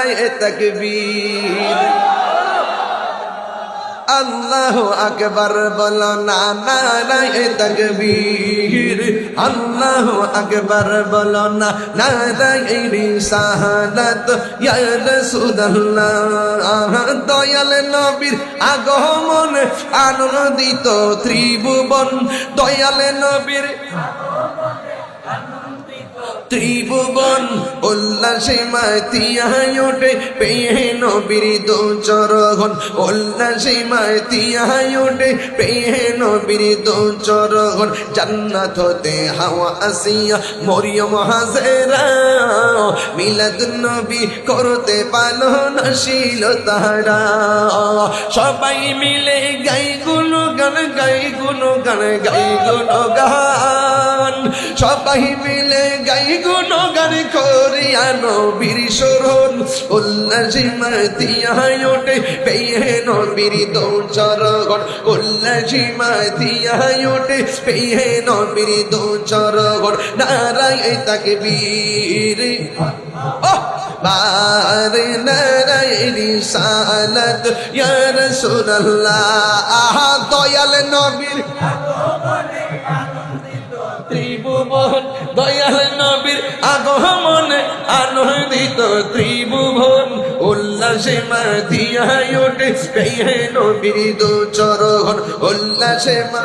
নারায় তাকবীর। আল্লাহ আকবর বলো, না নারায় তকবীর। আল্লাহ আকবর বলো, না নারায় রিসালাত। ইয়া দয়াল নবীর আগমন, আনন্দিত ত্রিভুবন। দয়াল নবীর ত্রিভুবন, উল্লাসে মাতিয়ায় ওঠে পেয়ে নবীর দু চরঘন উল্লাসে মাতিয়ায় ওঠে পেয়ে নবীর দু চরঘন জান্নাত হতে হাওয়া আসিয়া মরিয়ম হাজেরা মিলাদ নবী করতে পালো নশীল তারা সবাই মিলে গাই গুলো গান গাই গুলো গান গাই গুলো গান সবাই মিলে গাই গুলো গান করিয়া নবীর শরণ। উল্লাসী মাতিয়া ওঠে পেয়ে নবীর দৌচরগণ। উল্লাসী মাতিয়া ওঠে পেয়ে নবীর দৌচরগণ। নারায় তাকে বীর বার নারায় রিসালাত ইয়া রাসূলুল্লাহ দয়াল নবীর ত্রিভুবন, দয়াল নবীর আগমনে, আনন্দিত ত্রিভুবন, উল্লাসে মাতিয়া ওঠে পেয়ে নবীর দু চরণ, উল্লাসে মা